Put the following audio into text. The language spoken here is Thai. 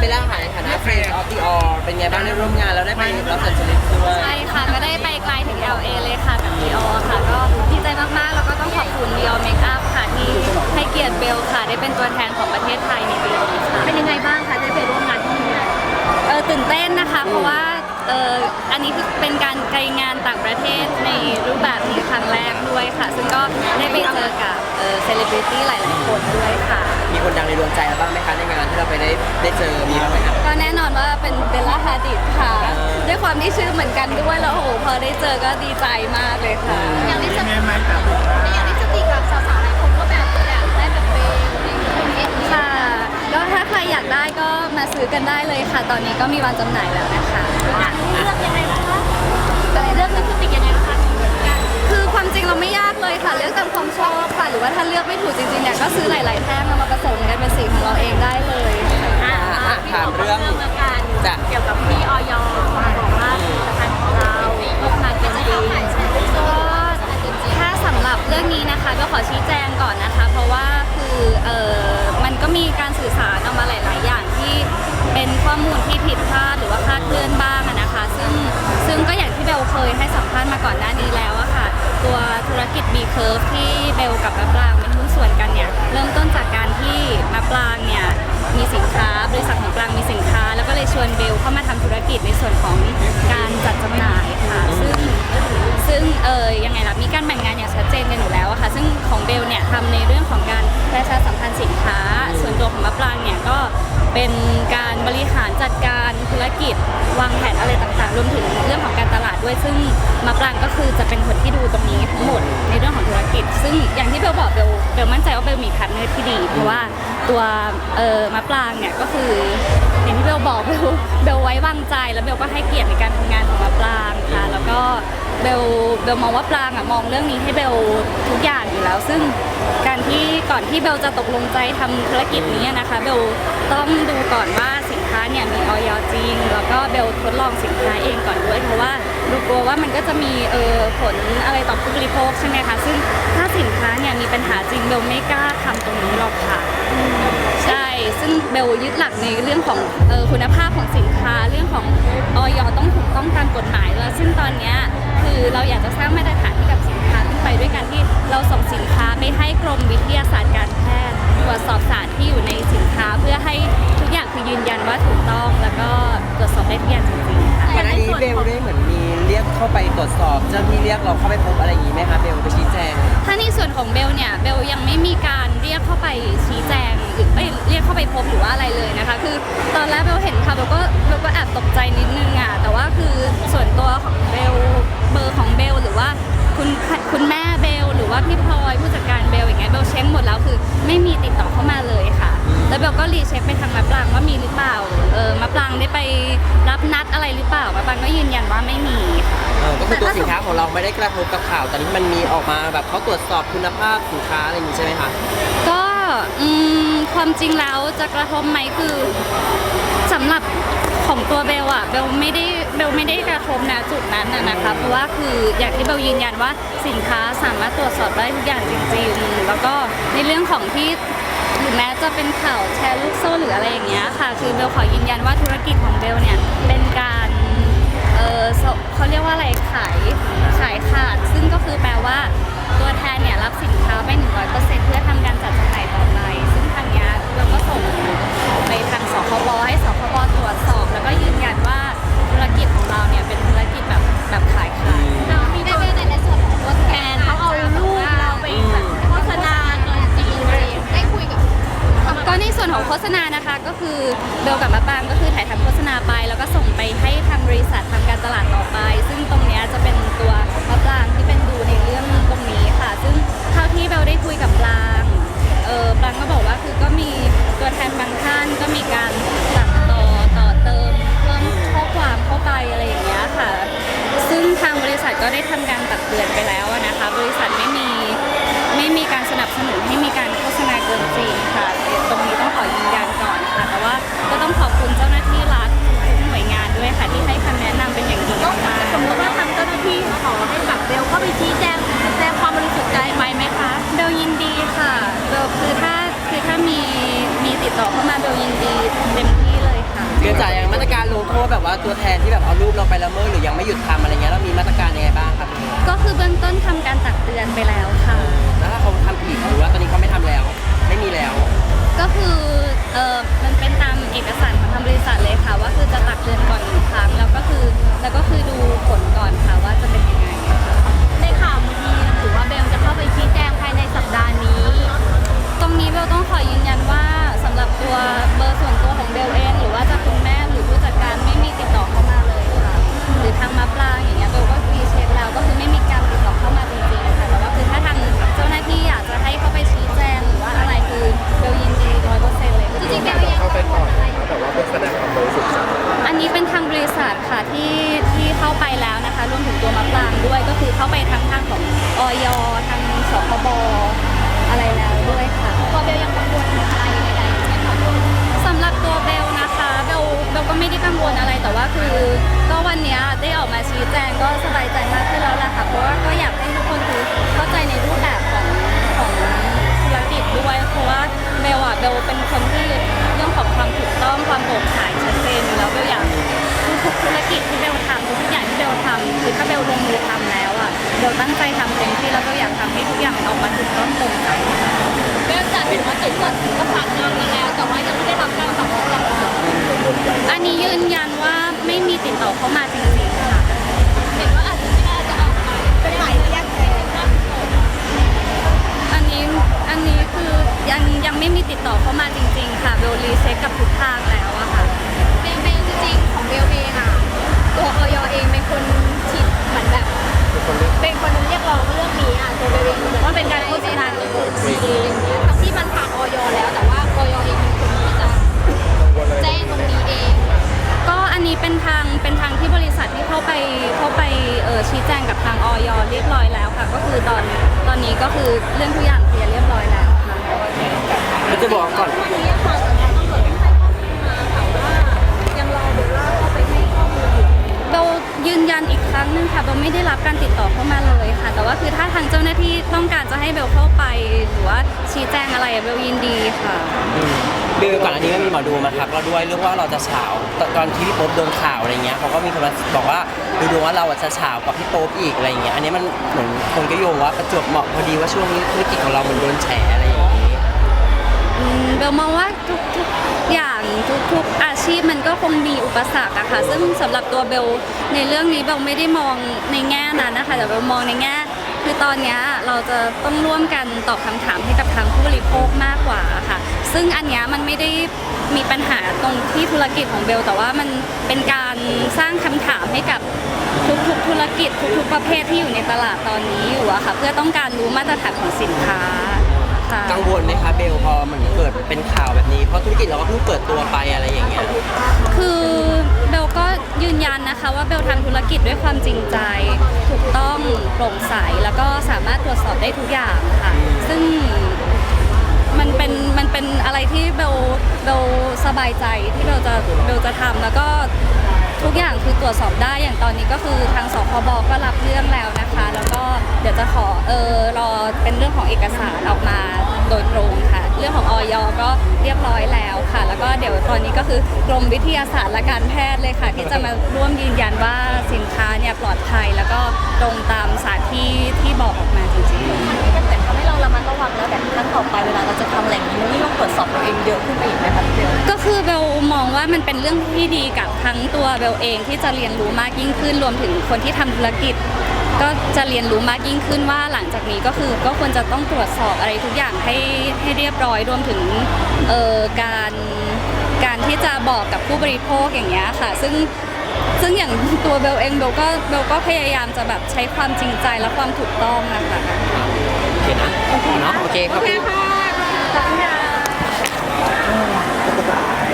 เบลล่าค่ะในฐานะเฟรนด์ออฟดีออเป็นไงบ้างได้ร่วมงานแล้วได้ไปลอสแอนเจลิสด้วย ใช่ค่ะ ก็ได้ไปไกลถึง LA เลยค่ะกับ Dior ค่ะ ก็ดีใจมากๆ แล้วก็ต้องขอบคุณ Dior Makeup ค่ะ ที่ให้เกียรติเบลค่ะ ได้เป็นตัวแทนของประเทศไทยในปีนี้ค่ะ เป็นยังไงบ้างคะได้ไปร่วมงานที่นี่เออตื่นเต้นนะคะ เพราะว่า เอออันนี้เป็นการไกลงานต่างประเทศในรูปแบบนี้ครั้งแรกด้วยค่ะ ซึ่งก็ได้ไปเจอกับเออเซเลบริตี้หลายๆคนด้วยค่ะ มีคนดังในดวงใจเราบ้างไหมคะในงานที่เราไปได้ได้เจอมีบ้างไหมครับก็แน่นอนว่าเป็นเบลล่าฮาดิดค่ะ อ่า ด้วยความที่ชื่อเหมือนกันด้วยแล้วโอ้โหพอได้เจอก็ดีใจมากเลยค่ะ อย่างที่สติอย่างที่สติกับสาวๆหลายคนก็แบบอยากได้แบบเบลในเอ็นค่ะ ก็ถ้าใครอยากได้ก็มาซื้อกันได้เลยค่ะ ตอนนี้ก็มีวางจำหน่ายแล้วนะคะ ค่ะเลือกตามความชอบค่ะ หรือว่าถ้าเลือกไม่ถูกจริงๆเนี่ยก็ซื้อหลายๆแท่งเอามาผสมกันเป็นสีของเราเองได้เลยค่ะอ่าถามเรื่องเมื่อการเกี่ยวกับที่ออยบอกว่าผลิตภัณฑ์ของเราร่วมงานเป็นจริงก็ถ้าสำหรับเรื่องนี้นะคะก็ขอชี้แจงก่อนนะคะ เพราะว่าคือเออมันก็มีการสื่อสารออกมาหลาย ๆ อย่างที่เป็นข้อมูลที่ผิดพลาดหรือว่าคลาดเคลื่อนบ้างอะนะคะ ซึ่งซึ่งก็อย่างที่เบลเคยให้สัมภาษณ์มาก่อนหน้านี้แล้วอะค่ะ ตัวธุรกิจ B Curve ที่เบลกับมะปรางเป็นหุ้นส่วนกันเนี่ยเริ่มต้นจากการที่มะปรางเนี่ยมีสินค้าบริษัทของปรางมีสินค้า แล้วก็เลยชวนเบลเข้ามาทำธุรกิจในส่วนของการจัดจำหน่ายค่ะซึ่งซึ่งเออยังไงล่ะมีการแบ่งงานอย่างชัดเจนกันอยู่แล้วอะค่ะซึ่งของเบลเนี่ยทำในเรื่องของการประชาสัมพันธ์สินค้า ส่วนตัวของมะปรางเนี่ยก็ เป็นการบริหารจัดการธุรกิจ วางแผนอะไรต่างๆ รวมถึงเรื่องของการตลาดด้วย ซึ่งมะปรางก็คือจะเป็นคนที่ดูตรงนี้ทั้งหมดในเรื่องของธุรกิจ ซึ่งอย่างที่เบลบอกเบลเบลมั่นใจว่าเบลมีพาร์ทเนอร์ที่ดี เพราะว่าตัวเออมะปรางเนี่ยก็คือ บอกเบลเบลไว้วางใจแล้วเบลก็ให้เกียรติในการทำงานของมาปรางค่ะ แล้วก็เบลเบลมองว่าปรางอะมองเรื่องนี้ให้เบลทุกอย่างอยู่แล้ว ซึ่งการที่ก่อนที่เบลจะตกลงใจทำธุรกิจนี้นะคะเบลต้องดูก่อนว่าสินค้าเนี่ยมีออยจริง แล้วก็เบลทดลองสินค้าเองก่อนด้วยเพราะว่า เบลกลัวว่ามันก็จะมีเออผลอะไรต่อผู้บริโภคใช่ไหมคะ ซึ่งถ้าสินค้าเนี่ยมีปัญหาจริงเบลไม่กล้าทำตรงนี้หรอกค่ะ ใช่ ซึ่งเบลยึดหลักในเรื่องของเออคุณภาพของสินค้าเรื่องของออยต้องถูกต้องตามกฎหมายแล้วซึ่งตอนเนี้ยคือเราอยากจะสร้างมาตรฐานให้กับสินค้าขึ้นไปด้วยการที่เราส่งสินค้าไปให้กรมวิทยาศาสตร์การแพทย์ตรวจสอบสารที่อยู่ในสินค้าเพื่อให้ทุกอย่างคือยืนยันว่าถูกต้อง แล้วก็ตรวจสอบได้ทุกอย่างจริงๆค่ะ ก่อนหน้านี้เบลได้เหมือนมีเรี ยกเข้าไปตรวจสอบ เจ้าที่เรียกเราเข้าไปพบอะไรอย่างนี้ไหมคะเบลไปชี้แจง ถ้าในส่วนของเบลเนี่ยเบลยังไม่มีการเรียกเข้าไปชี้แจงหรือเอ้ยเรียกเข้าไปพบหรือว่าอะไรเลยนะคะ คือตอนแรกเบลเห็นค่ะเบลก็เบลก็แอบตกใจนิดนึงอะแต่ว่าคือส่วนตัวของเบลเบอร์ของเบลหรือว่าคุณคุณแม่เบลหรือว่าพี่พลอยผู้จัดการเบลอย่างเงี้ยเบลเช็คหมดแล้วคือ ไม่มีติดต่อเข้ามาเลยค่ะ แล้วเบลก็รีเช็คไปทางมะปรางว่ามีหรือเปล่า เออมะปรางได้ไปรับนัดอะไรหรือเปล่ามะปรางก็ยืนยันว่าไม่มีค่ะ เออก็คือตัวสินค้าของเราไม่ได้กระทบกับข่าว แต่นี้มันมีออกมาแบบเขาตรวจสอบคุณภาพสินค้าอะไรอย่างนี้ใช่ไหมคะก็อืมความจริงแล้วจะกระทบไหมคือสำหรับของตัวเบลอะเบลไม่ได้เบลไม่ได้กระทบนะจุดนั้นนะนะคะเพราะว่าคืออย่างที่เบลยืนยันว่าสินค้าสามารถตรวจสอบได้ทุกอย่างจริงๆ แล้วก็ในเรื่องของที่ หรือแม้จะเป็นข่าวแชร์ลูกโซ่หรืออะไรอย่างเงี้ยค่ะ คือเบลขอยืนยันว่าธุรกิจของเบลเนี่ยเป็นการ็คือเบลกับมะปางก็คือถ่ายทำโฆษณาไป แล้วก็ส่งไปให้ทางบริษัททำการตลาดต่อไป ซึ่งตรงเนี้ยจะเป็นตัวมะปรางที่เป็นดูในเรื่องตรงนี้ค่ะ ซึ่งเท่าที่เบลได้คุยกับปรา แบบว่าตัวแทนที่แบบเอารูปเราไปละเมิดหรือยังไม่หยุดทำอะไรเงี้ยเรามีมาตรการยังไงบ้างครับก็คือเบื้องต้นทำการตักเตือนไปแล้วค่ะ แล้วถ้าเขาทำอีกหรือว่าตอนนี้เขาไม่ทำแล้ว ไม่มีแล้ว ก็คือเออมันเป็นตามเอกสารของทางบริษัทเลยค่ะ ว่าคือจะตักเตือนก่อนหนึ่งครั้งแล้วก็คือแล้วก็คือดูผล คือก็วันเนี้ยได้ออกมาชี้แจงก็สบายใจมากขึ้นแล้วแหละค่ะ เพราะว่าก็อยากให้ทุกคนคือเข้าใจในรูปแบบของของธุรกิจด้วยเพราะว่าเบลอะเบลเป็นคนที่เรื่องของความถูกต้องความโปร่งใสชัดเจนอยู่แล้วเบลอยากทุกๆธุรกิจที่เบลทำทุกๆอย่างที่เบลทำคือถ้าเบลลงมือทำแล้วอะเบลตั้งใจทำเต็มที่แล้วก็อยากทำให้ทุกอย่างมันออกมาถูกต้องโปร่งใสเบลจะเห็นว่าติดต่อประสานงานมาแล้ว แต่ว่ายังไม่ได้รับการตอบรับจากเราอันนี้ยืนยันว่า เอย่างเงี้ยทั้งที่มันผ่านออยแล้ว แต่ว่าออยเองเป็นคนที่จะแจ้งตรงนี้เอง ก็อันนี้เป็นทางเป็นทางที่บริษัทที่เข้าไปเข้าไปเออชี้แจงกับทางออยเรียบร้อยแล้วค่ะ ก็คือตอนตอนนี้ก็คือเรื่องทุกอย่างเคลียร์เรียบร้อยแล้วค่ะจะบอกก่อนยัง ยืนยันอีกครั้งหนึงค่ะเบลไม่ได้รับการติดต่อเข้ามาเลยค่ะ แต่ว่าคือถ้าทางเจ้าหน้าที่ต้องการจะให้เบลเข้าไป หรือว่าชี้แจงอะไรเบลยินดีค่ะเบลก่อนอันนี้ก็มีหมอดูมาทักเราด้วยเรื่องว่าเราจะเฉาตอนตอนที่พี่โป๊ปโดนข่าวอะไรเงี้ยเขาก็มีคนมาบอกว่าดูดูว่าเราอะจะเฉากับพี่โป๊ปอีกอะไรเงี้ยอันนี้มันเหมือนคนก็โยงว่าประจวบเหมาะพอดีว่าช่วงนี้ธุรกิจของเรามันโดนแฉอะไรอย่างนี้อืม เบลมองว่าทุกทุกอย่างทุกทุกอาชีพมันก็คงมีอุปสรรคอะค่ะ ซึ่งสำหรับตัวเบลในเรื่องนี้เบลไม่ได้มองในแง่นั้นนะคะแต่เบลมองในแง่ คือตอนนี้เราจะต้องร่วมกันตอบคำถามให้กับทางผู้บริโภคมากกว่าค่ะ ซึ่งอันนี้มันไม่ได้มีปัญหาตรงที่ธุรกิจของเบล แต่ว่ามันเป็นการสร้างคำถามให้กับทุกๆธุรกิจทุกๆประเภทที่อยู่ในตลาดตอนนี้อยู่อะค่ะ เพื่อต้องการรู้มาตรฐานของสินค้า ค่ะ กังวลไหมคะเบลพอมันเกิดเป็นข่าวแบบนี้ เพราะธุรกิจเราก็เพิ่งเปิดตัวไปอะไรอย่างเงี้ย คือเบลก็ยืนยันนะคะว่าเบลทำธุรกิจด้วยความจริงใจ ถูกต้องโปร่งใสแล้วก็สามารถตรวจสอบได้ทุกอย่างค่ะ ซึ่งมันเป็นมันเป็นอะไรที่เบลเบลสบายใจที่เบลจะเบลจะทำแล้วก็ ทุกอย่างคือตรวจสอบได้อย่างตอนนี้ก็คือทางสคบก็รับเรื่องแล้วนะคะ แล้วก็เดี๋ยวจะขอเออรอเป็นเรื่องของเอกสารออกมาโดยตรงค่ะ เรื่องของออยก็เรียบร้อยแล้วค่ะ แล้วก็เดี๋ยวตอนนี้ก็คือกรมวิทยาศาสตร์และการแพทย์เลยค่ะ ที่จะมาร่วมยืนยันว่าสินค้าเนี่ยปลอดภัยแล้วก็ตรงตามสารที่ที่บอกออกมาจริงๆมันก็เหมือนทำให้เราระมัดระวังแล้วแต่ครั้งต่อไปเวลาเราจะทำอะไรอย่งนี้มันต้องตรวจสอบตัวเองเยอะขึ้นไปอีกไหม องว่ามันเป็นเรื่องที่ดีกับทั้งตัวเบลเองที่จะเรียนรู้มากยิ่งขึ้น รวมถึงคนที่ทำธุรกิจ ก็จะเรียนรู้มากยิ่งขึ้นว่าหลังจากนี้ก็คือก็ควรจะต้องตรวจสอบอะไรทุกอย่างให้ให้เรียบร้อยรวมถึงเอ่อการการที่จะบอกกับผู้บริโภคอย่างเงี้ยค่ะ ซึ่งซึ่งอย่างตัวเบลเองเบลก็เบลก็พยายามจะแบบใช้ความจริงใจและความถูกต้องนะคะโอเคนะเนาะโอเคขอบคุณ